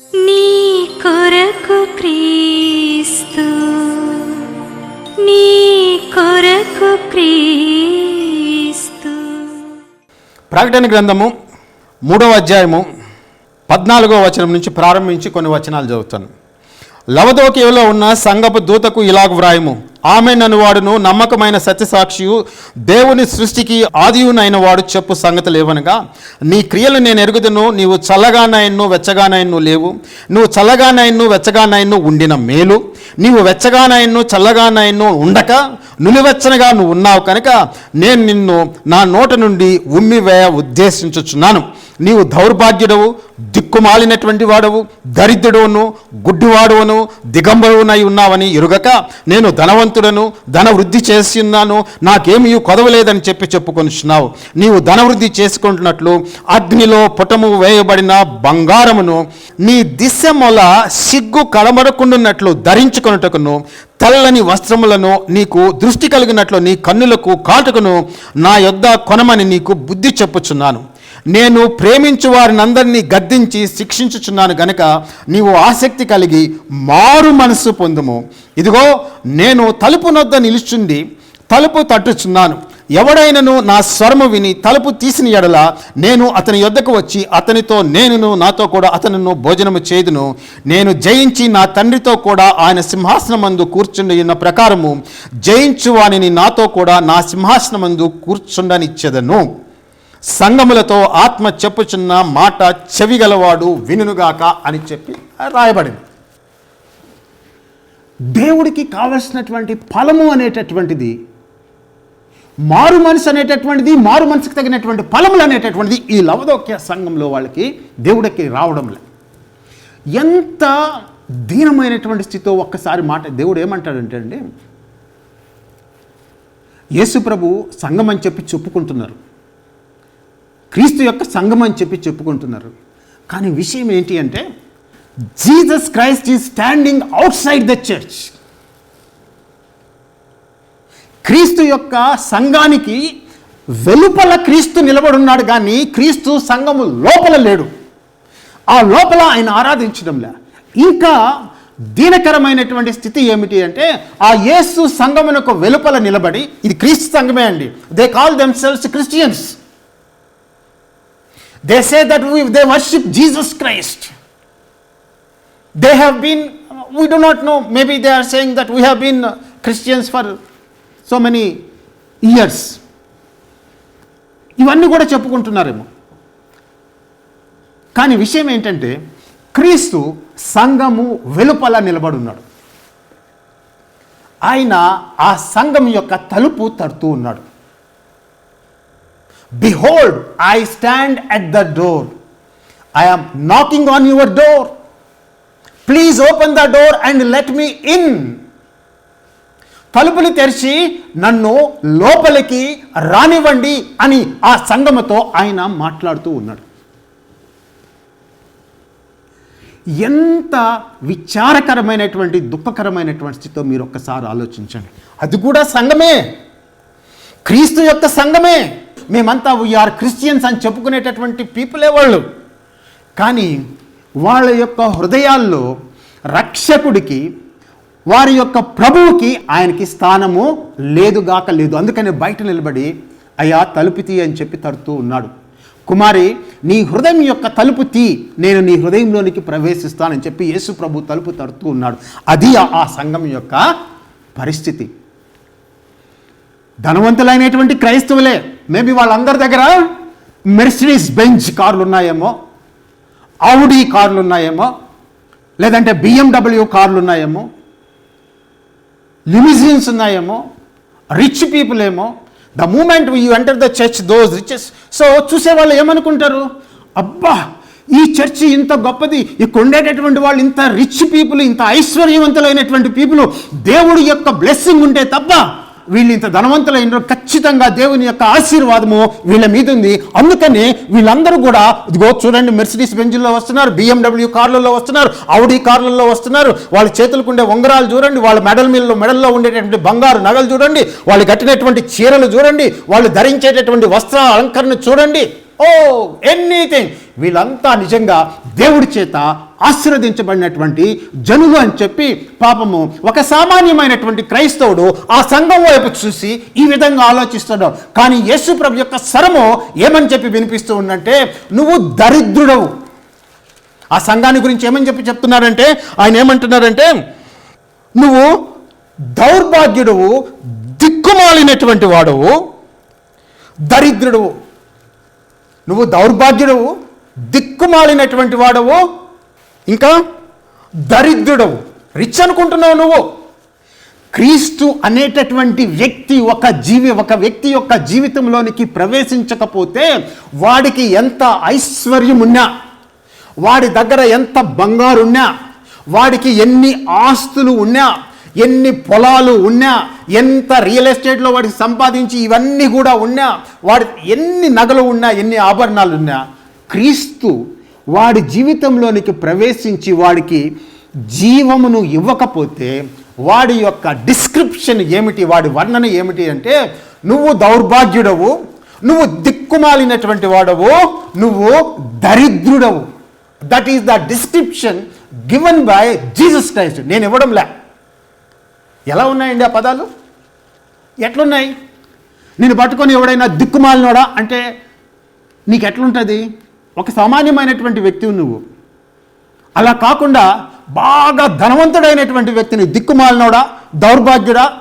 నీ కొరకు క్రీస్తు నీ కొరకు క్రీస్తు. ప్రకటన గ్రంథము మూడవ అధ్యాయము పద్నాలుగో వచనం నుంచి ప్రారంభించి కొన్ని వచనాలు చదువుతాను. లవదోకిలో ఉన్న సంగపు దూతకు ఇలాగ వ్రాయము. ఆమె నన్ను వాడును. నమ్మకమైన సత్యసాక్షియు దేవుని సృష్టికి ఆదియునైన వాడు చెప్పు సంగతి ఏవనగా నీ క్రియలు నేను ఎరుగుదును నీవు చల్లగానైన్ను వెచ్చగానైన్ను లేవు. నువ్వు చల్లగానైన్ను వెచ్చగానైన్ను ఉండిన మేలు. నీవు వెచ్చగానైన్ను చల్లగానైన్ను ఉండక నులివెచ్చనగా నువ్వు ఉన్నావు కనుక నేను నిన్ను నా నోట నుండి ఉమ్మివేయ ఉద్దేశించుచున్నాను. నీవు దౌర్భాగ్యుడవు దిక్కుమాలినటువంటి వాడవు దరిద్రుడును గుడ్డివాడువను దిగంబరువునై ఉన్నావని ఎరుగక నేను ధనవంతుడను ధన వృద్ధి నాకేమీ కొదవలేదని చెప్పి చెప్పుకొనిచున్నావు. నీవు ధనవృద్ధి చేసుకుంటున్నట్లు అగ్నిలో పుటము వేయబడిన బంగారమును నీ దిశ మొల సిగ్గు కడమరకుండున్నట్లు ధరించుకొనుటకును తెల్లని వస్త్రములను నీకు దృష్టి కలిగినట్లు నీ కన్నులకు కాటుకును నా యొద్ద కొనమని నీకు బుద్ధి చెప్పుచున్నాను. నేను ప్రేమించు వారినందరినీ గద్దించి శిక్షించుచున్నాను గనక నీవు ఆసక్తి కలిగి మారు మనస్సు పొందుము. ఇదిగో నేను తలుపు నొద్ద నిలుచుండి తలుపు తట్టుచున్నాను. ఎవడైనను నా స్వరము విని తలుపు తీసిన ఎడల నేను అతని యొద్దకు వచ్చి అతనితో నేనును నాతో కూడా అతనును భోజనము చేదును. నేను జయించి నా తండ్రితో కూడా ఆయన సింహాసనమందు కూర్చుండి ఉన్న ప్రకారము జయించు వానిని నాతో కూడా నా సింహాసనమందు కూర్చుండనిచ్చెదను. సంగములతో ఆత్మ చెప్పుచున్న మాట చెవిగలవాడు వినుగాక అని చెప్పి రాయబడింది. దేవుడికి కావలసినటువంటి ఫలము అనేటటువంటిది మారు మనసు అనేటటువంటిది మారు మనసుకు తగినటువంటి ఫలములు అనేటటువంటిది ఈ లవదోక్య సంఘంలో వాళ్ళకి దేవుడికి రావడం లే ఎంత దీనమైనటువంటి స్థితితో ఒక్కసారి మాట దేవుడు ఏమంటాడంటే అండి యేసు ప్రభు సంఘం అని చెప్పి చెప్పుకుంటున్నారు. క్రీస్తు యొక్క సంఘం అని చెప్పి చెప్పుకుంటున్నారు. కానీ విషయం ఏంటి అంటే Jesus Christ is standing outside the church. క్రీస్తు యొక్క సంఘానికి వెలుపల క్రీస్తు నిలబడున్నాడు కానీ క్రీస్తు సంఘము లోపల లేడు. ఆ లోపల ఆయన ఆరాధించడంలే. ఇంకా దీనకరమైనటువంటి స్థితి ఏమిటి అంటే ఆ యేసు సంఘమునకు వెలుపల నిలబడి ఇది క్రీస్తు సంఘమే అండి. They call themselves Christians They say that we, they worship Jesus Christ. They have been, we do not know, maybe they are saying that we have been uh, Christians for so many years. ఇవన్నీ కూడా చెప్పుకుంటున్నారేమో కానీ విషయం ఏంటంటే క్రీస్తు సంఘము వెలుపల నిలబడున్నాడు ఆయన ఆ సంఘం యొక్క తలుపు తడుతూ ఉన్నాడు Behold, I stand at the door. I am knocking on your door. Please open the door and let me in తలుపులు తెరిచి నన్ను లోపలికి రానివ్వండి అని ఆ సంగమతో ఆయన మాట్లాడుతూ ఉన్నాడు. ఎంత విచారకరమైనటువంటి దుఃఖకరమైనటువంటి స్థితితో మీరు ఒక్కసారి ఆలోచించండి. అది కూడా సంఘమే క్రీస్తు యొక్క సంఘమే మేమంతా వీఆర్ క్రిస్టియన్స్ అని చెప్పుకునేటటువంటి పీపులే వాళ్ళు. కానీ వాళ్ళ యొక్క హృదయాల్లో రక్షకుడికి వారి యొక్క ప్రభువుకి ఆయనకి స్థానము లేదుగాక లేదు. అందుకని బయట నిలబడి అయ్యా తలుపు తీ అని చెప్పి తడుతూ ఉన్నాడు. కుమారి నీ హృదయం యొక్క తలుపు తీ నేను నీ హృదయంలోనికి ప్రవేశిస్తానని చెప్పి యేసు ప్రభు తలుపు తడుతూ ఉన్నాడు. అది ఆ సంఘం యొక్క పరిస్థితి. ధనవంతులైనటువంటి క్రైస్తవులే. మేబీ వాళ్ళందరి దగ్గర మెర్సిడీస్ బెంచ్ కార్లు ఉన్నాయేమో ఆవుడీ కార్లు ఉన్నాయేమో లేదంటే బిఎండబ్ల్యూ కార్లు ఉన్నాయేమో లిమిజిన్స్ ఉన్నాయేమో రిచ్ పీపుల్ ఏమో. The moment you enter the church those riches so చూసేవాళ్ళు ఏమనుకుంటారు? అబ్బా ఈ చర్చి ఇంత గొప్పది. ఇక్కడ ఉండేటటువంటి వాళ్ళు ఇంత రిచ్ పీపుల్ ఇంత ఐశ్వర్యవంతులైనటువంటి పీపుల్ దేవుడి యొక్క బ్లెస్సింగ్ ఉంటే తప్ప వీళ్ళు ఇంత ధనవంతులైన ఖచ్చితంగా దేవుని యొక్క ఆశీర్వాదము వీళ్ళ మీద ఉంది. అందుకని వీళ్ళందరూ కూడా ఇదిగో చూడండి మెర్సిడీస్ బెంజ్లో వస్తున్నారు బిఎండబ్ల్యూ కార్లలో వస్తున్నారు ఆవుడి కార్లలో వస్తున్నారు. వాళ్ళ చేతులకు ఉండే ఉంగరాలు చూడండి వాళ్ళ మెడల్ మీద మెడల్లో ఉండేటటువంటి బంగారు నగలు చూడండి వాళ్ళు కట్టినటువంటి చీరలు చూడండి వాళ్ళు ధరించేటటువంటి వస్త్ర అలంకరణ చూడండి. ఓ ఎనీథింగ్ వీళ్ళంతా నిజంగా దేవుడి చేత ఆశీర్వదించబడినటువంటి జనులు అని చెప్పి పాపము ఒక సామాన్యమైనటువంటి క్రైస్తవుడు ఆ సంఘం వైపు చూసి ఈ విధంగా ఆలోచిస్తాడు కానీ యేసు ప్రభు యొక్క స్వరము ఏమని చెప్పి వినిపిస్తూ ఉందంటే నువ్వు దరిద్రుడవు. ఆ సంఘాన్ని గురించి ఏమని చెప్పి చెప్తున్నారంటే ఆయన ఏమంటున్నారంటే నువ్వు దౌర్భాగ్యుడువు దిక్కుమాలినటువంటి వాడువు దరిద్రుడువు. నువ్వు దౌర్భాగ్యుడవు దిక్కుమాలినటువంటి వాడవు ఇంకా దరిద్రుడవు. రిచ్ అనుకుంటున్నావు నువ్వు. క్రీస్తు అనేటటువంటి వ్యక్తి ఒక జీవి ఒక వ్యక్తి యొక్క జీవితంలోనికి ప్రవేశించకపోతే వాడికి ఎంత ఐశ్వర్యం ఉన్నా వాడి దగ్గర ఎంత బంగారు ఉన్నా వాడికి ఎన్ని ఆస్తులు ఉన్నా ఎన్ని పొలాలు ఉన్నా ఎంత రియల్ ఎస్టేట్లో వాడికి సంపాదించి ఇవన్నీ కూడా ఉన్నా వాడి ఎన్ని నగలు ఉన్నా ఎన్ని ఆభరణాలు ఉన్నా క్రీస్తు వాడి జీవితంలోనికి ప్రవేశించి వాడికి జీవమును ఇవ్వకపోతే వాడి యొక్క డిస్క్రిప్షన్ ఏమిటి వాడి వర్ణన ఏమిటి అంటే నువ్వు దౌర్భాగ్యుడవు నువ్వు దిక్కుమాలినటువంటి వాడవు నువ్వు దరిద్రుడవు. That is the description given by Jesus Christ నేను ఇవ్వడంలే. ఎలా ఉన్నాయండి ఆ పదాలు? ఎట్లున్నాయి? నేను పట్టుకొని ఎవడైనా దిక్కుమాలినోడా? అంటే నీకు ఎట్లుంటుంది ఒక సామాన్యమైనటువంటి వ్యక్తివి నువ్వు. అలా కాకుండా బాగా ధనవంతుడైనటువంటి వ్యక్తిని దిక్కుమాలినోడా? దౌర్భాగ్యుడా?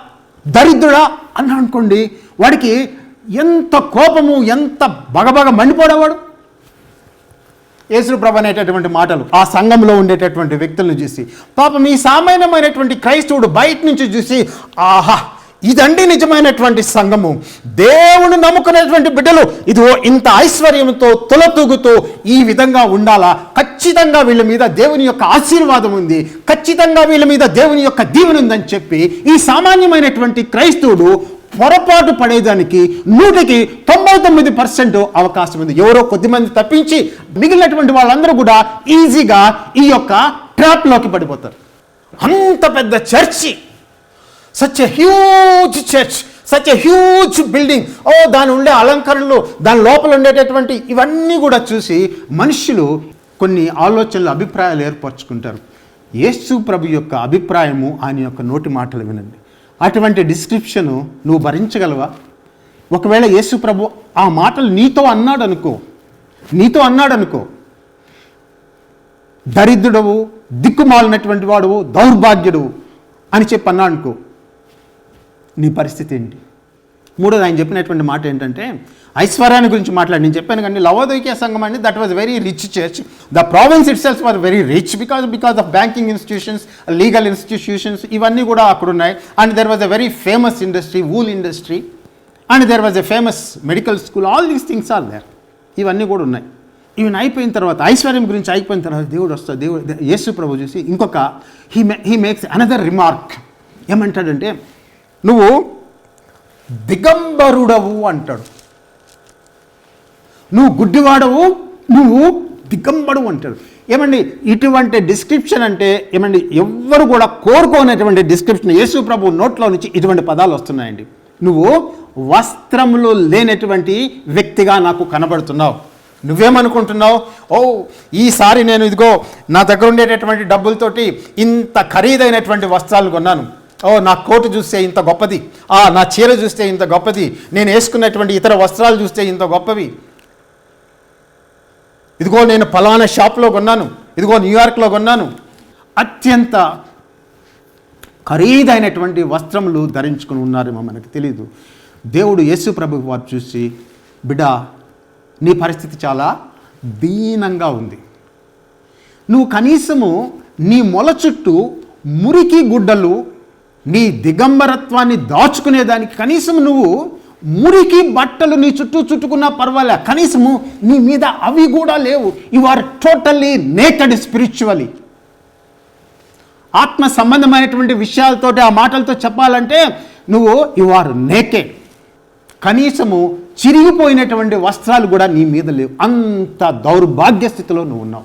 దరిద్రుడా? అని అనుకోండి వాడికి ఎంత కోపము ఎంత బగబగ మండిపోడేవాడు? యేసుప్రభు అనేటటువంటి మాటలు ఆ సంఘంలో ఉండేటటువంటి వ్యక్తులను చూసి పాపం ఈ సామాన్యమైనటువంటి క్రైస్తవుడు బయట నుంచి చూసి ఆహా ఇదండి నిజమైనటువంటి సంఘము. దేవుని నమ్ముకునేటువంటి బిడ్డలు ఇదిగో ఇంత ఐశ్వర్యంతో తులతూగుతూ ఈ విధంగా ఉండాలా? ఖచ్చితంగా వీళ్ళ మీద దేవుని యొక్క ఆశీర్వాదం ఉంది. ఖచ్చితంగా వీళ్ళ మీద దేవుని యొక్క దీవెన ఉందని చెప్పి ఈ సామాన్యమైనటువంటి క్రైస్తవుడు పొరపాటు పడేదానికి నూటికి తొంభై తొమ్మిది పర్సెంట్ అవకాశం ఉంది. ఎవరో కొద్దిమంది తప్పించి మిగిలినటువంటి వాళ్ళందరూ కూడా ఈజీగా ఈ యొక్క ట్రాప్లోకి పడిపోతారు. అంత పెద్ద church such a huge church such a huge building ఓ దాని ఉండే అలంకరణలు దాని లోపల ఉండేటటువంటి ఇవన్నీ కూడా చూసి మనుషులు కొన్ని ఆలోచనలు అభిప్రాయాలు ఏర్పరచుకుంటారు. యేసు ప్రభు యొక్క అభిప్రాయము ఆయన యొక్క నోటి మాటలు వినండి. అటువంటి డిస్క్రిప్షను నువ్వు భరించగలవా? ఒకవేళ యేసు ప్రభు ఆ మాటలు నీతో అన్నాడు అనుకో నీతో అన్నాడు అనుకో దరిద్రుడవు దిక్కుమాలినటువంటి వాడువు దౌర్భాగ్యుడు అని చెప్పి అన్నాడు అనుకో నీ పరిస్థితి ఏంటి? మూడోది ఆయన చెప్పినటువంటి మాట ఏంటంటే ఐశ్వర్యాన్ని గురించి మాట్లాడి నేను చెప్పాను కానీ లవోదైక్య సంఘం అండి that was very rich church the province itself was very rich because because of banking institutions legal institutions ఇవన్నీ కూడా అక్కడ ఉన్నాయి. And there was a very famous industry wool industry and there was a famous medical school all these things are there ఇవన్నీ కూడా ఉన్నాయి. ఇవన్నీ అయిపోయిన తర్వాత ఐశ్వర్యం గురించి అయిపోయిన తర్వాత దేవుడు వస్తాడు. దేవుడు యేసు ప్రభు చూసి ఇంకొక he may he makes another remark ఏమంటాడంటే నువ్వు దిగంబరుడవు అంటాడు. నువ్వు గుడ్డివాడవు నువ్వు దిగంబడు అంటాడు. ఏమండి ఇటువంటి డిస్క్రిప్షన్ అంటే ఏమండి ఎవ్వరు కూడా కోరుకోనటువంటి డిస్క్రిప్షన్ యేసు ప్రభు నోట్లో నుంచి ఇటువంటి పదాలు వస్తున్నాయండి. నువ్వు వస్త్రములు లేనటువంటి వ్యక్తిగా నాకు కనబడుతున్నావు. నువ్వేమనుకుంటున్నావు? ఓ ఈసారి నేను ఇదిగో నా దగ్గర ఉండేటటువంటి డబ్బులతోటి ఇంత ఖరీదైనటువంటి వస్త్రాలు కొన్నాను. ఓ నా కోటు చూస్తే ఇంత గొప్పది. ఆ నా చీర చూస్తే ఇంత గొప్పది. నేను వేసుకున్నటువంటి ఇతర వస్త్రాలు చూస్తే ఇంత గొప్పవి. ఇదిగో నేను ఫలానా షాప్లో కొన్నాను. ఇదిగో న్యూయార్క్లో కొన్నాను. అత్యంత ఖరీదైనటువంటి వస్త్రములు ధరించుకుని ఉన్నారేమో మనకు తెలియదు దేవుడు యేసు ప్రభు వారు చూసి బిడా నీ పరిస్థితి చాలా దీనంగా ఉంది. నువ్వు కనీసము నీ మొల చుట్టూ మురికి గుడ్డలు నీ దిగంబరత్వాన్ని దాచుకునేదానికి కనీసం నువ్వు మురికి బట్టలు నీ చుట్టూ చుట్టుకున్నా పర్వాలే కనీసము నీ మీద అవి కూడా లేవు. You are totally naked spiritually ఆత్మ సంబంధమైనటువంటి విషయాలతోటి ఆ మాటలతో చెప్పాలంటే నువ్వు యు ఆర్ నేకెడ్ కనీసము చిరిగిపోయినటువంటి వస్త్రాలు కూడా నీ మీద లేవు. అంత దౌర్భాగ్య స్థితిలో నువ్వు ఉన్నావు.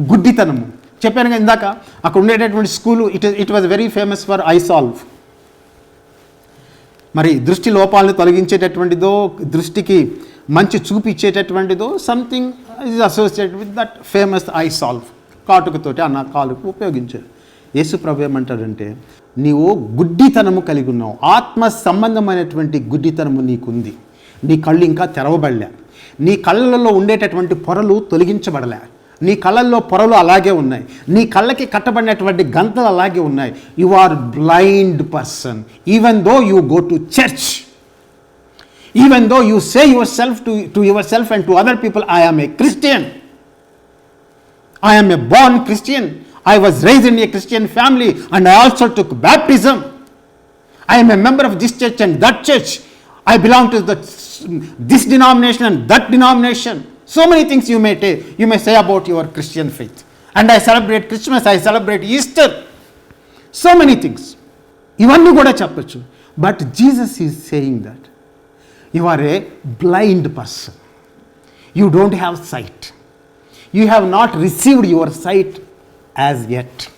గుడ్డితనము. చెప్పాను కదా ఇందాక అక్కడ ఉండేటటువంటి school it it was very famous for eye salve మరి దృష్టి లోపాలను తొలగించేటటువంటిదో దృష్టికి మంచి చూపించేటటువంటిదో something is associated with that famous eye salve కాటుకతోటి అన్న నా కాలుకు ఉపయోగించారు. యేసు ప్రభు ఏమంటాడంటే నీవు గుడ్డితనము కలిగి ఉన్నావు. ఆత్మ సంబంధమైనటువంటి గుడ్డితనము నీకుంది. నీ కళ్ళు ఇంకా తెరవబడలే. నీ కళ్ళల్లో ఉండేటటువంటి పొరలు తొలగించబడలే. నీ కళ్ళల్లో పొరలు అలాగే ఉన్నాయి నీ కళ్ళకి కట్టబడినటువంటి గంతలు అలాగే ఉన్నాయి you are blind person even though you go to church even though you say yourself to to yourself and to other people I am a Christian I am a born Christian I was raise in a Christian family and I also took baptism I'm a member of this church and that church I belong to this denomination and that denomination So many things you may, take, you may say about your Christian faith. And I celebrate Christmas, I celebrate Easter. So many things. ఇవన్నీ కూడా చెప్పచ్చు but Jesus is saying that you are a blind person you don't have sight you have not received your sight as yet.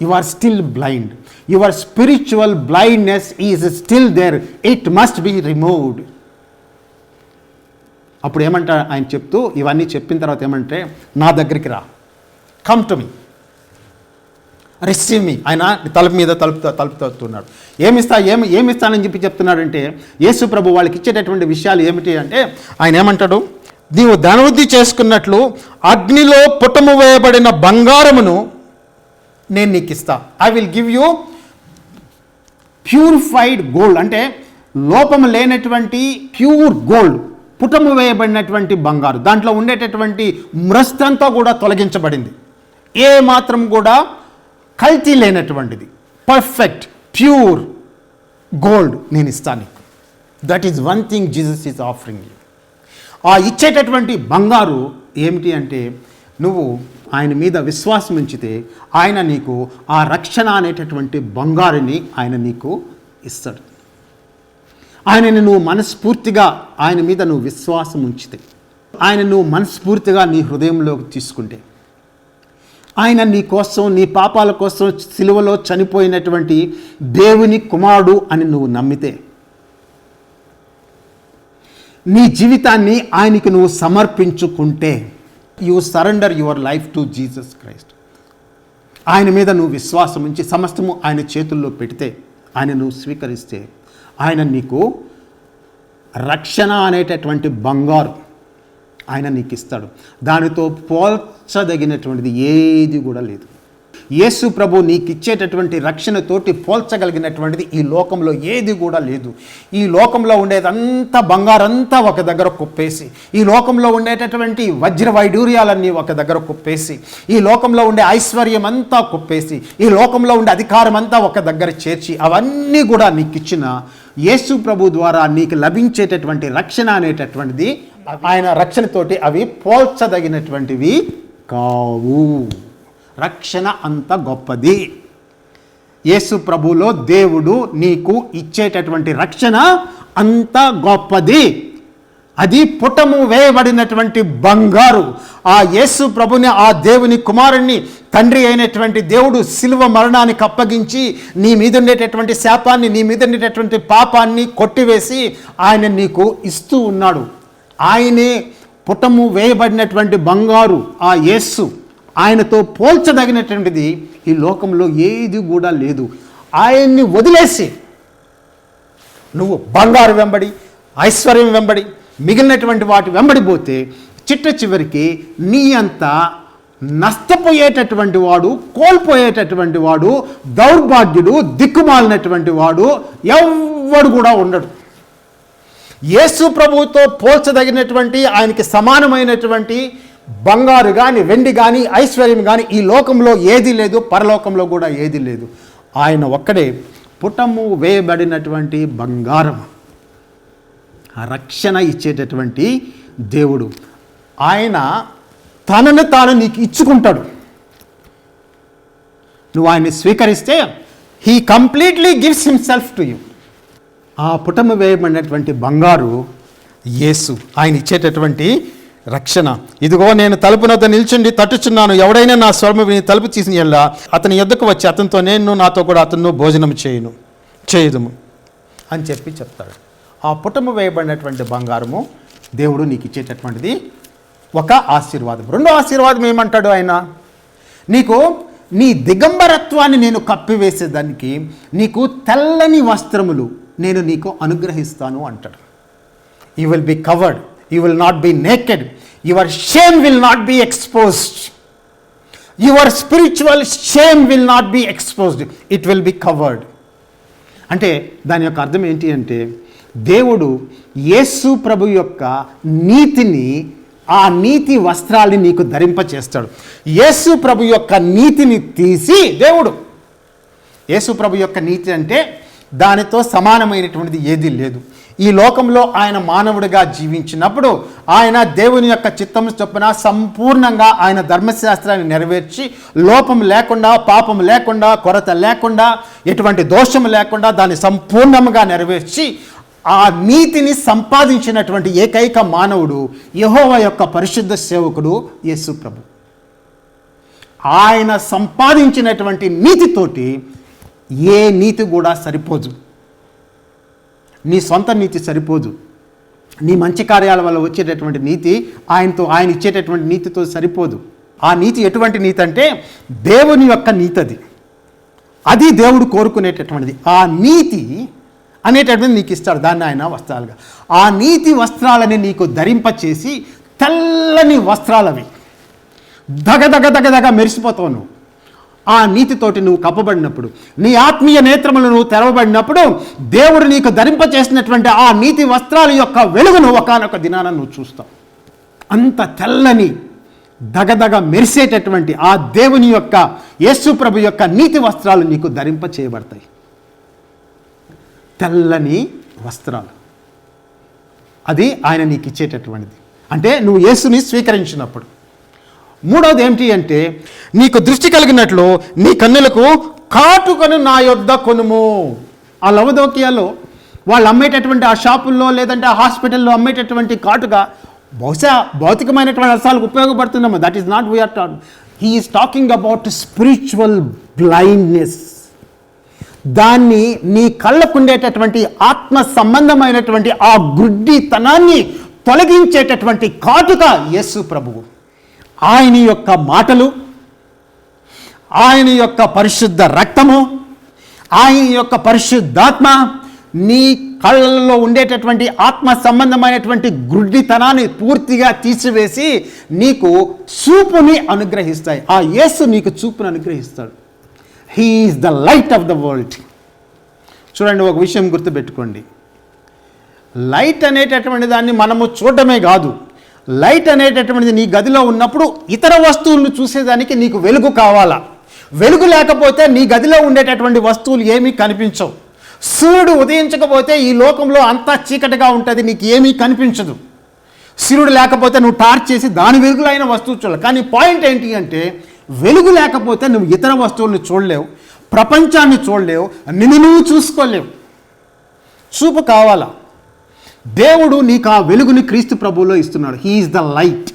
You are still blind. Your spiritual blindness is still there. It must be removed. అప్పుడు ఏమంటా ఆయన చెప్తూ ఇవన్నీ చెప్పిన తర్వాత ఏమంటే నా దగ్గరికి రా. Come to me receive me ఆయన తలుపు మీద తలుపు తలుపు తలుపుతున్నాడు ఏమిస్తా ఏమి ఏమిస్తానని చెప్పి చెప్తున్నాడంటే యేసు ప్రభు వాళ్ళకి ఇచ్చేటటువంటి విషయాలు ఏమిటి అంటే ఆయన ఏమంటాడు? నీవు ధనవృద్ధి చేసుకున్నట్లు అగ్నిలో పుటము వేయబడిన బంగారమును నేను నీకు ఇస్తా. I will give you purified gold అంటే లోపము లేనటువంటి ప్యూర్ గోల్డ్ పుటము వేయబడినటువంటి బంగారు. దాంట్లో ఉండేటటువంటి మ్రస్తంతా కూడా తొలగించబడింది. ఏ మాత్రం కూడా కల్తీ లేనటువంటిది. పర్ఫెక్ట్ ప్యూర్ గోల్డ్ నేను ఇస్తాను that is one thing Jesus is offering you ఆ ఇచ్చేటటువంటి బంగారు ఏమిటి అంటే నువ్వు ఆయన మీద విశ్వాసం ఉంచితే ఆయన నీకు ఆ రక్షణ అనేటటువంటి బంగారుని ఆయన నీకు ఇస్తాడు. ఆయనని నువ్వు మనస్ఫూర్తిగా ఆయన మీద నువ్వు విశ్వాసం ఉంచితే ఆయన నువ్వు మనస్ఫూర్తిగా నీ హృదయంలోకి తీసుకుంటే ఆయన నీ కోసం నీ పాపాల కోసం సిలువలో చనిపోయినటువంటి దేవుని కుమారుడు అని నువ్వు నమ్మితే నీ జీవితాన్ని ఆయనకి నువ్వు సమర్పించుకుంటే you surrender your life to Jesus Christ ఆయన మీద నువ్వు విశ్వాసం ఉంచి సమస్తము ఆయన చేతుల్లో పెడితే ఆయన నువ్వు స్వీకరిస్తే ఆయన నీకు రక్షణ అనేటటువంటి బంగారు ఆయన నీకు ఇస్తాడు. దానితో పోల్చదగినటువంటిది ఏది కూడా లేదు. యేసు ప్రభు నీకు ఇచ్చేటటువంటి రక్షణతోటి పోల్చగలిగినటువంటిది ఈ లోకంలో ఏది కూడా లేదు. ఈ లోకంలో ఉండేదంతా బంగారంతా ఒక దగ్గర కుప్పేసి ఈ లోకంలో ఉండేటటువంటి వజ్ర వైడూర్యాలన్నీ ఒక దగ్గర కుప్పేసి ఈ లోకంలో ఉండే ఐశ్వర్యం అంతా కుప్పేసి ఈ లోకంలో ఉండే అధికారం అంతా ఒక దగ్గర చేర్చి అవన్నీ కూడా నీకు ఇచ్చిన యేసు ప్రభు ద్వారా నీకు లభించేటటువంటి రక్షణ అనేటటువంటిది ఆయన రక్షణతోటి అవి పోల్చదగినటువంటివి కావు. రక్షణ అంత గొప్పది. యేసు ప్రభులో దేవుడు నీకు ఇచ్చేటటువంటి రక్షణ అంత గొప్పది. అది పుటము వేయబడినటువంటి బంగారు. ఆ యేసు ప్రభుని ఆ దేవుని కుమారుణ్ణి తండ్రి అయినటువంటి దేవుడు శిలువ మరణానికి అప్పగించి నీ మీద ఉండేటటువంటి శాపాన్ని నీ మీద ఉండేటటువంటి పాపాన్ని కొట్టివేసి ఆయన నీకు ఇస్తూ ఉన్నాడు. ఆయనే పుటము వేయబడినటువంటి బంగారు ఆ యేస్సు ఆయనతో పోల్చదగినటువంటిది ఈ లోకంలో ఏది కూడా లేదు. ఆయన్ని వదిలేసి నువ్వు బంగారు వెంబడి ఐశ్వర్యం వెంబడి మిగిలినటువంటి వాటి వెంబడిపోతే చిట్ట చివరికి నీ అంత నష్టపోయేటటువంటి వాడు కోల్పోయేటటువంటి వాడు దౌర్భాగ్యుడు దిక్కుమాలినటువంటి వాడు ఎవ్వడు కూడా ఉండడు. యేసు ప్రభువుతో పోల్చదగినటువంటి ఆయనకి సమానమైనటువంటి బంగారు కానీ వెండి కానీ ఐశ్వర్యం కానీ ఈ లోకంలో ఏది లేదు పరలోకంలో కూడా ఏది లేదు. ఆయన ఒక్కడే పుటము వేయబడినటువంటి బంగారం రక్షణ ఇచ్చేటటువంటి దేవుడు. ఆయన తనను తాను నీకు ఇచ్చుకుంటాడు. నువ్వు ఆయన్ని స్వీకరిస్తే he completely gives himself to you ఆ పుటము వేయబడినటువంటి బంగారు యేసు ఆయన ఇచ్చేటటువంటి రక్షణ. ఇదిగో నేను తలుపు నద్ద నిల్చుండి తట్టుచున్నాను. ఎవడైనా నా స్వరము విని తలుపు తీసిన ఎల్లా అతని ఎద్దకు వచ్చి అతనితో నేను నాతో కూడా అతను భోజనం చేయను చేయదుము అని చెప్పి చెప్తాడు. ఆ పుటము వేయబడినటువంటి బంగారము దేవుడు నీకు ఇచ్చేటటువంటిది ఒక ఆశీర్వాదం రెండో ఆశీర్వాదం ఏమంటాడు ఆయన? నీకు నీ దిగంబరత్వాన్ని నేను కప్పివేసేదానికి నీకు తెల్లని వస్త్రములు నేను నీకు అనుగ్రహిస్తాను అంటాడు. You will be covered you will not be naked your shame will not be exposed your spiritual shame will not be exposed it will be covered అంటే దాని యొక్క అర్థం ఏంటి అంటే దేవుడు యేసు ప్రభు యొక్క నీతిని ఆ నీతి వస్త్రాల్ని నీకు ధరింపచేస్తాడు. యేసు ప్రభు యొక్క నీతిని తీసి దేవుడు యేసు ప్రభు యొక్క నీతి అంటే దానితో సమానమైనటువంటిది ఏదీ లేదు. ఈ లోకంలో ఆయన మానవుడిగా జీవించినప్పుడు ఆయన దేవుని యొక్క చిత్తం చొప్పున సంపూర్ణంగా ఆయన ధర్మశాస్త్రాన్ని నెరవేర్చి లోపం లేకుండా పాపం లేకుండా కొరత లేకుండా ఎటువంటి దోషం లేకుండా దాన్ని సంపూర్ణంగా నెరవేర్చి ఆ నీతిని సంపాదించినటువంటి ఏకైక మానవుడు యహోవ యొక్క పరిశుద్ధ సేవకుడు యేసు ప్రభు. ఆయన సంపాదించినటువంటి నీతితోటి ఏ నీతి కూడా సరిపోదు. నీ సొంత నీతి సరిపోదు. నీ మంచి కార్యాల వల్ల వచ్చేటటువంటి నీతి ఆయనతో ఆయన ఇచ్చేటటువంటి నీతితో సరిపోదు. ఆ నీతి ఎటువంటి నీతి అంటే దేవుని యొక్క నీతి అది అది దేవుడు కోరుకునేటటువంటిది. ఆ నీతి అనేటటువంటి నీకు ఇస్తాడు దాన్ని ఆయన వస్త్రాలుగా. ఆ నీతి వస్త్రాలని నీకు ధరింపచేసి తెల్లని వస్త్రాలవి. దగదగ దగదగ మెరిసిపోతావు నువ్వు. ఆ నీతితోటి నువ్వు కప్పబడినప్పుడు నీ ఆత్మీయ నేత్రములు నువ్వు తెరవబడినప్పుడు దేవుడు నీకు ధరింపచేసినటువంటి ఆ నీతి వస్త్రాల యొక్క వెలుగును ఒకనొక దినాన నువ్వు చూస్తావు. అంత తెల్లని దగదగ మెరిసేటటువంటి ఆ దేవుని యొక్క యేసు ప్రభు యొక్క నీతి వస్త్రాలు నీకు ధరింప చేయబడతాయి తెల్లని వస్త్రాలు. అది ఆయన నీకు ఇచ్చేటటువంటిది. అంటే నువ్వు యేసుని స్వీకరించినప్పుడు. మూడవది ఏమిటి అంటే నీకు దృష్టి కలిగినట్లు నీ కన్నులకు కాటుకను నా యొద్ద కొనుము. ఆ లవదోకియాలో వాళ్ళు అమ్మేటటువంటి ఆ షాపుల్లో లేదంటే ఆ హాస్పిటల్లో అమ్మేటటువంటి కాటుక బహుశా భౌతికమైనటువంటి అర్థాలకు ఉపయోగపడుతున్నాము that is not we are talk he is talking about spiritual blindness దాన్ని నీ కళ్ళకుండేటటువంటి ఆత్మ సంబంధమైనటువంటి ఆ గుడ్డితనాన్ని తొలగించేటటువంటి కాటుక యేసు ప్రభువు. ఆయన యొక్క మాటలు ఆయన యొక్క పరిశుద్ధ రక్తము ఆయన యొక్క పరిశుద్ధాత్మ నీ కళ్ళల్లో ఉండేటటువంటి ఆత్మ సంబంధమైనటువంటి గుడ్డితనాన్ని పూర్తిగా తీసివేసి నీకు చూపుని అనుగ్రహిస్తాయి. ఆ యేసు నీకు చూపుని అనుగ్రహిస్తాడు. He is the light of the world చూడండి ఒక విషయం గుర్తుపెట్టుకోండి. లైట్ అనేటటువంటి దాన్ని మనము చూడటమే కాదు. లైట్ అనేటటువంటిది నీ గదిలో ఉన్నప్పుడు ఇతర వస్తువులను చూసేదానికి నీకు వెలుగు కావాలా? వెలుగు లేకపోతే నీ గదిలో ఉండేటటువంటి వస్తువులు ఏమీ కనిపించవు. సూర్యుడు ఉదయించకపోతే ఈ లోకంలో అంతా చీకటిగా ఉంటుంది నీకు ఏమీ కనిపించదు. సూర్యుడు లేకపోతే నువ్వు టార్చ్ చేసి దాని వెలుగులైన వస్తువు చూడాలి. కానీ పాయింట్ ఏంటి అంటే వెలుగు లేకపోతే నువ్వు ఇతర వస్తువులను చూడలేవు ప్రపంచాన్ని చూడలేవు నిన్ను నువ్వు చూసుకోలేవు. చూపు కావాలా? దేవుడు నీకు ఆ వెలుగుని క్రీస్తు ప్రభువులో ఇస్తున్నాడు. హీఈస్ ద లైట్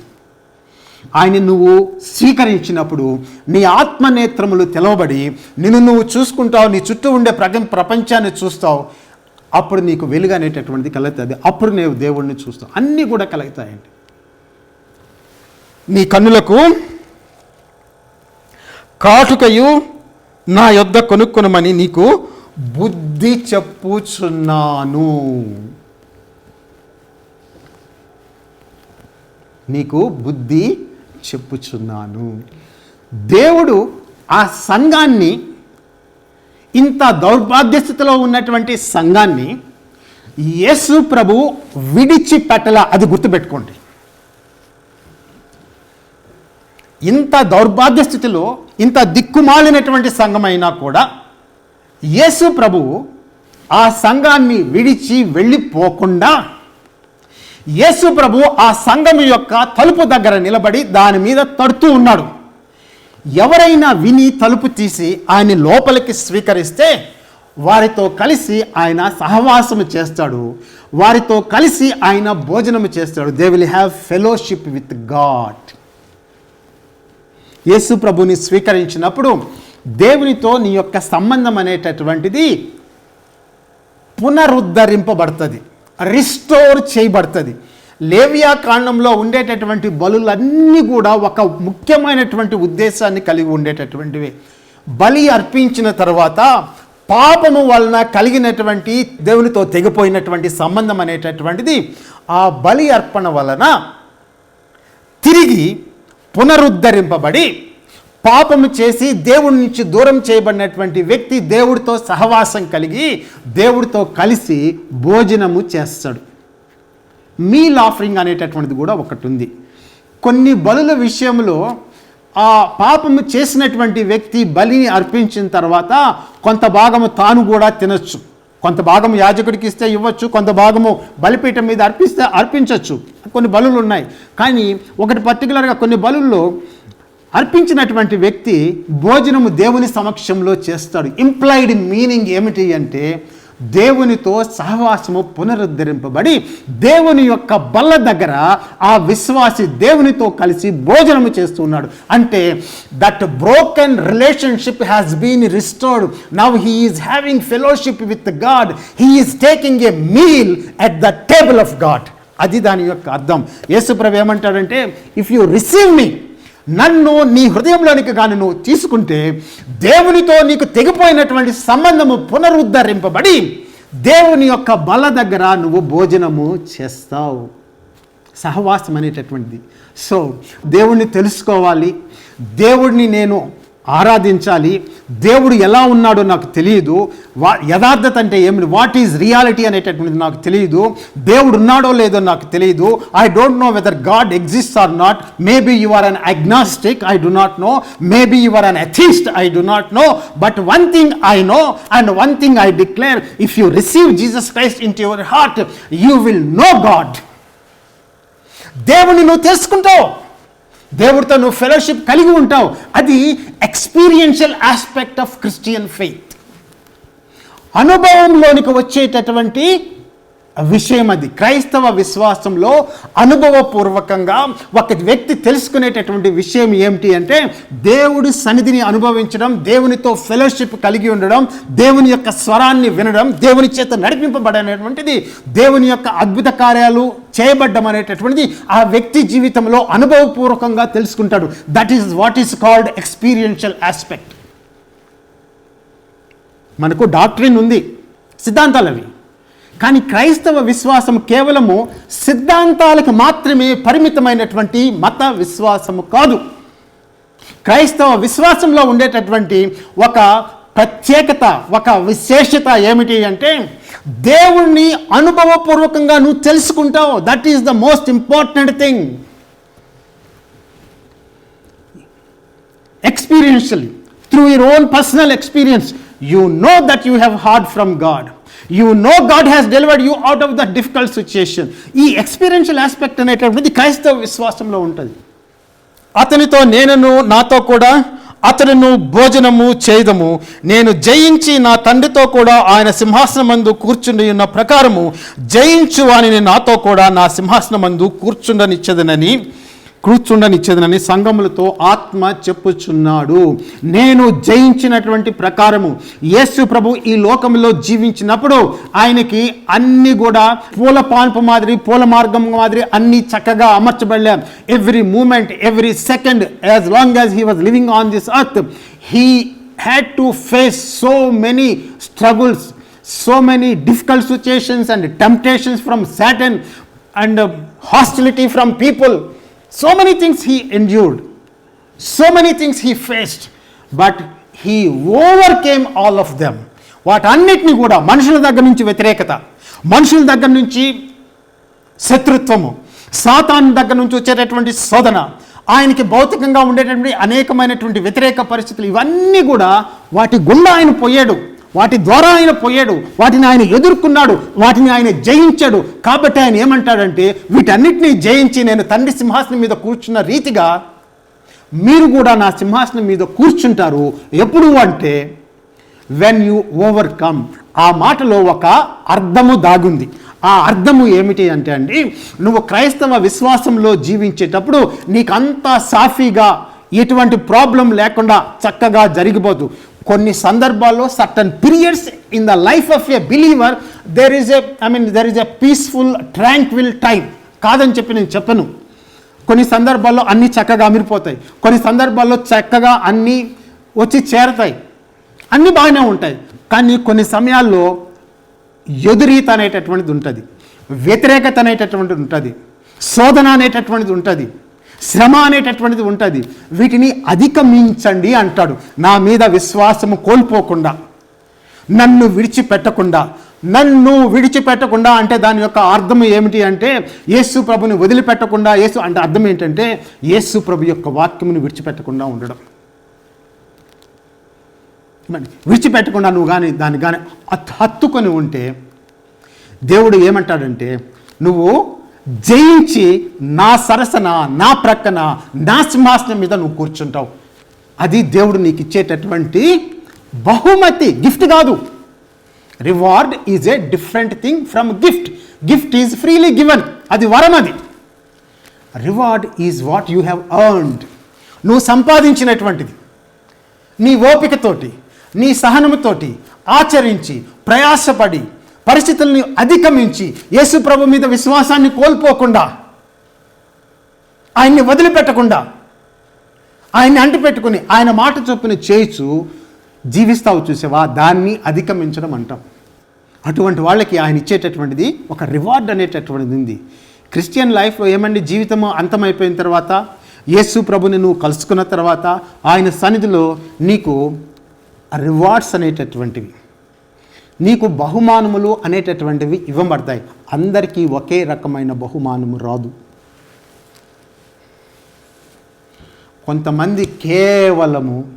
ఆయన నువ్వు స్వీకరించినప్పుడు నీ ఆత్మనేత్రములు తెలవబడి నిన్ను నువ్వు చూసుకుంటావు నీ చుట్టూ ఉండే ప్రగ ప్రపంచాన్ని చూస్తావు. అప్పుడు నీకు వెలుగు అనేటటువంటిది కలుగుతుంది. అప్పుడు నేను దేవుడిని చూస్తావు. అన్నీ కూడా కలుగుతాయండి. నీ కన్నులకు కాటుకయు నా యొద్ద కొనుక్కొనమని నీకు బుద్ధి చెప్పుచున్నాను. నీకు బుద్ధి చెప్పుచున్నాను. దేవుడు ఆ సంఘాన్ని ఇంత దౌర్భాగ్య స్థితిలో ఉన్నటువంటి సంఘాన్ని యేసు ప్రభు విడిచిపెట్టల అది గుర్తుపెట్టుకోండి. ఇంత దౌర్భాగ్య స్థితిలో ఇంత దిక్కుమాలినటువంటి సంఘం అయినా కూడా యేసు ప్రభు ఆ సంఘాన్ని విడిచి వెళ్ళిపోకుండా యేసు ప్రభు ఆ సంఘం యొక్క తలుపు దగ్గర నిలబడి దాని మీద తడుతూ ఉన్నాడు. ఎవరైనా విని తలుపు తీసి ఆయన లోపలికి స్వీకరిస్తే వారితో కలిసి ఆయన సహవాసము చేస్తాడు. వారితో కలిసి ఆయన భోజనము చేస్తాడు. They will have fellowship with God యేసు ప్రభుని స్వీకరించినప్పుడు దేవునితో నీ యొక్క సంబంధం అనేటటువంటిది పునరుద్ధరింపబడుతుంది రిస్టోర్ చేయబడుతుంది. లేవియా కాండంలో ఉండేటటువంటి బలులన్నీ కూడా ఒక ముఖ్యమైనటువంటి ఉద్దేశాన్ని కలిగి ఉండేటటువంటివి. బలి అర్పించిన తర్వాత పాపము వలన కలిగినటువంటి దేవునితో తెగిపోయినటువంటి సంబంధం అనేటటువంటిది ఆ బలి అర్పణ వలన తిరిగి పునరుద్ధరింపబడి పాపము చేసి దేవుడి నుంచి దూరం చేయబడినటువంటి వ్యక్తి దేవుడితో సహవాసం కలిగి దేవుడితో కలిసి భోజనము చేస్తాడు. మీల్ ఆఫరింగ్ అనేటటువంటిది కూడా ఒకటి ఉంది కొన్ని బలుల విషయంలో ఆ పాపము చేసినటువంటి వ్యక్తి బలిని అర్పించిన తర్వాత కొంత భాగము తాను కూడా తినచ్చు. కొంత భాగం యాజకుడికి ఇస్తే ఇవ్వచ్చు కొంత భాగము బలిపీఠం మీద అర్పిస్తే అర్పించవచ్చు కొన్ని బలులు ఉన్నాయి. కానీ ఒకటి పర్టికులర్గా కొన్ని బలుల్లో అర్పించినటువంటి వ్యక్తి భోజనము దేవుని సమక్షంలో చేస్తాడు. ఇంప్లాయిడ్ మీనింగ్ ఏమిటి అంటే దేవునితో సహవాసము పునరుద్ధరింపబడి దేవుని యొక్క బల్ల దగ్గర ఆ విశ్వాసి దేవునితో కలిసి భోజనము చేస్తున్నాడు. అంటే that broken relationship has been restored now he is having fellowship with God he is taking a meal at the table of God అది దాని యొక్క అర్థం. యేసుప్రభు ఏమంటాడంటే ఇఫ్ యు రిసీవ్ మీ నన్ను నీ హృదయంలోనికి కానీ నువ్వు తీసుకుంటే దేవునితో నీకు తెగిపోయినటువంటి సంబంధము పునరుద్ధరింపబడి దేవుని యొక్క బల దగ్గర నువ్వు భోజనము చేస్తావు. సహవాసం అనేటటువంటిది. సో దేవుణ్ణి తెలుసుకోవాలి. దేవుడిని నేను ఆరాధించాలి. దేవుడు ఎలా ఉన్నాడో నాకు తెలియదు వా యథార్థత అంటే ఏమి వాట్ ఈజ్ రియాలిటీ అనేటటువంటిది నాకు తెలియదు దేవుడు ఉన్నాడో లేదో నాకు తెలియదు I don't know whether God exist or not maybe you are an agnostic I do not know maybe you are an atheist I do not know but one thing I know and one thing I declare if you receive Jesus Christ in your heart you will know God దేవుని నువ్వు తెలుసుకుంటావు. దేవుడితో నువ్వు fellowship కలిగి ఉంటావు. అది experiential aspect of Christian faith అనుభవంలోనికి వచ్చేటటువంటి విషయం అది. క్రైస్తవ విశ్వాసంలో అనుభవపూర్వకంగా ఒక వ్యక్తి తెలుసుకునేటటువంటి విషయం ఏమిటి అంటే దేవుడి సన్నిధిని అనుభవించడం దేవునితో ఫెలోషిప్ కలిగి ఉండడం దేవుని యొక్క స్వరాన్ని వినడం దేవుని చేత నడిపింపబడనేటువంటిది దేవుని యొక్క అద్భుత కార్యాలు చేయబడ్డం అనేటటువంటిది ఆ వ్యక్తి జీవితంలో అనుభవపూర్వకంగా తెలుసుకుంటాడు. That is what is called experiential aspect మనకు డాక్టరీన్ ఉంది సిద్ధాంతాలు అవి కానీ క్రైస్తవ విశ్వాసం కేవలము సిద్ధాంతాలకు మాత్రమే పరిమితమైనటువంటి మత విశ్వాసము కాదు. క్రైస్తవ విశ్వాసంలో ఉండేటటువంటి ఒక ప్రత్యేకత ఒక విశేషత ఏమిటి అంటే దేవుణ్ణి అనుభవపూర్వకంగా నువ్వు తెలుసుకుంటావు. That is the most important thing experiential through your own personal experience you know that you have heard from God you know God has delivered you out of the difficult situation ఈ experiential aspect అనేటటువంటిది క్రైస్తవ విశ్వాసంలో ఉంటుంది. అతనితో నేనను నాతో కూడా అతడును భోజనము చేయదము. నేను జయించి నా తండ్రితో కూడా ఆయన సింహాసనమందు కూర్చుండి ఉన్న ప్రకారము జయించు వానిని నాతో కూడా నా సింహాసనమందు కూర్చుండనిచ్చదనని కూర్చుండనిచ్చేదనని సంఘములతో ఆత్మ చెప్పుచున్నాడు. నేను జయించినటువంటి ప్రకారము యేసు ప్రభు ఈ లోకంలో జీవించినప్పుడు ఆయనకి అన్ని కూడా పూల పాన్పు మాదిరి పూల మార్గం మాదిరి అన్ని చక్కగా అమర్చబడలే. Every moment every second as long as he was living on this earth he had to face so many struggles so many difficult situations and temptations from Satan and hostility from people so many things he he so many things he faced but he overcame all of of వాటన్నిటిని కూడా మనుషుల దగ్గర నుంచి వ్యతిరేకత మనుషుల దగ్గర నుంచి శత్రుత్వము సాతాన్ దగ్గర నుంచి వచ్చేటటువంటి శోధన ఆయనకి భౌతికంగా ఉండేటటువంటి అనేకమైనటువంటి వ్యతిరేక పరిస్థితులు ఇవన్నీ కూడా వాటి గుండా ఆయన పోయాడు. వాటి ద్వారా ఆయన పోయాడు వాటిని ఆయన ఎదుర్కొన్నాడు వాటిని ఆయన జయించాడు. కాబట్టి ఆయన ఏమంటాడంటే వీటన్నిటిని జయించి నేను తండ్రి సింహాసనం మీద కూర్చున్న రీతిగా మీరు కూడా నా సింహాసనం మీద కూర్చుంటారు. ఎప్పుడు అంటే వెన్ యు ఓవర్కమ్ ఆ మాటలో ఒక అర్థము దాగుంది. ఆ అర్థము ఏమిటి అంటే అండి నువ్వు క్రైస్తవ విశ్వాసంలో జీవించేటప్పుడు నీకంతా సాఫీగా ఎటువంటి ప్రాబ్లం లేకుండా చక్కగా జరిగిపోదు. కొన్ని సందర్భాల్లో certain periods in the life of a believer there is a I mean there is a peaceful tranquil time కాదని చెప్పి నేను చెప్పను. కొన్ని సందర్భాల్లో అన్నీ చక్కగా అమిరిపోతాయి. కొన్ని సందర్భాల్లో చక్కగా అన్నీ వచ్చి చేరతాయి. అన్నీ బాగానే ఉంటాయి. కానీ కొన్ని సమయాల్లో ఎదురీత అనేటటువంటిది ఉంటుంది. వ్యతిరేకత అనేటటువంటిది ఉంటుంది. శోధన అనేటటువంటిది ఉంటుంది. శ్రమ అనేటటువంటిది ఉంటుంది. వీటిని అధిగమించండి అంటాడు. నా మీద విశ్వాసము కోల్పోకుండా నన్ను విడిచిపెట్టకుండా నన్ను విడిచిపెట్టకుండా అంటే దాని యొక్క అర్థం ఏమిటి అంటే యేసు ప్రభుని వదిలిపెట్టకుండా యేసు అంటే అర్థం ఏంటంటే యేసు ప్రభు యొక్క వాక్యమును విడిచిపెట్టకుండా ఉండడం. విడిచిపెట్టకుండా నువ్వు కానీ దాన్ని కానీ హత్తుకొని ఉంటే దేవుడు ఏమంటాడంటే నువ్వు జయించి నా సరసన నా ప్రక్కన నా సింహాసనం మీద నువ్వు కూర్చుంటావు. అది దేవుడు నీకు ఇచ్చేటటువంటి బహుమతి గిఫ్ట్ కాదు. Reward is a different thing from gift. Gift is freely given. అది వరం అది. Reward is what you have earned. నువ్వు సంపాదించినటువంటిది. నీ ఓపికతోటి నీ సహనముతోటి ఆచరించి ప్రయాసపడి పరిస్థితుల్ని అధిగమించి యేసు ప్రభు మీద విశ్వాసాన్ని కోల్పోకుండా ఆయన్ని వదిలిపెట్టకుండా ఆయన్ని అంటిపెట్టుకుని ఆయన మాట చొప్పున చేయిచు జీవిస్తావు చూసేవా? దాన్ని అధిగమించడం అంటాం. అటువంటి వాళ్ళకి ఆయన ఇచ్చేటటువంటిది ఒక రివార్డ్ అనేటటువంటిది ఉంది. క్రిస్టియన్ లైఫ్లో ఏమండి జీవితము అంతమైపోయిన తర్వాత? యేసు ప్రభుని నువ్వు కలుసుకున్న తర్వాత ఆయన సన్నిధిలో నీకు రివార్డ్స్ అనేటటువంటివి. నీకు బహుమానములు అనేటటువంటివి ఇవ్వబడతాయి. అందరికీ ఒకే రకమైన బహుమానము రాదు. కొంతమంది కేవలము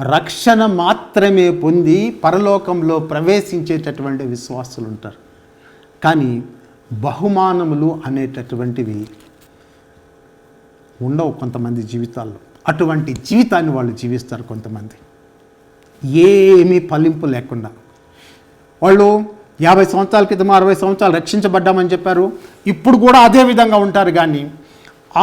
రక్షణ మాత్రమే పొంది పరలోకంలో ప్రవేశించేటటువంటి విశ్వాసులు ఉంటారు కానీ బహుమానములు అనేటటువంటివి ఉండవు కొంతమంది జీవితాల్లో. అటువంటి జీవితాన్ని వాళ్ళు జీవిస్తారు కొంతమంది. ఏమీ ఫలింపు లేకుండా. వాళ్ళు యాభై సంవత్సరాల క్రితం అరవై సంవత్సరాలు రక్షించబడ్డామని చెప్పారు. ఇప్పుడు కూడా అదే విధంగా ఉంటారు కానీ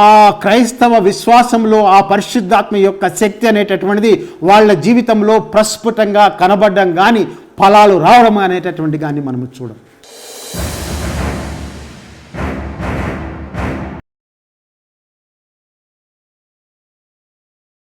ఆ క్రైస్తవ విశ్వాసంలో ఆ పరిశుద్ధాత్మ యొక్క శక్తి అనేటటువంటిది వాళ్ళ జీవితంలో ప్రస్ఫుటంగా కనబడడం కానీ ఫలాలు రావడం అనేటటువంటి కానీ మనము చూడం.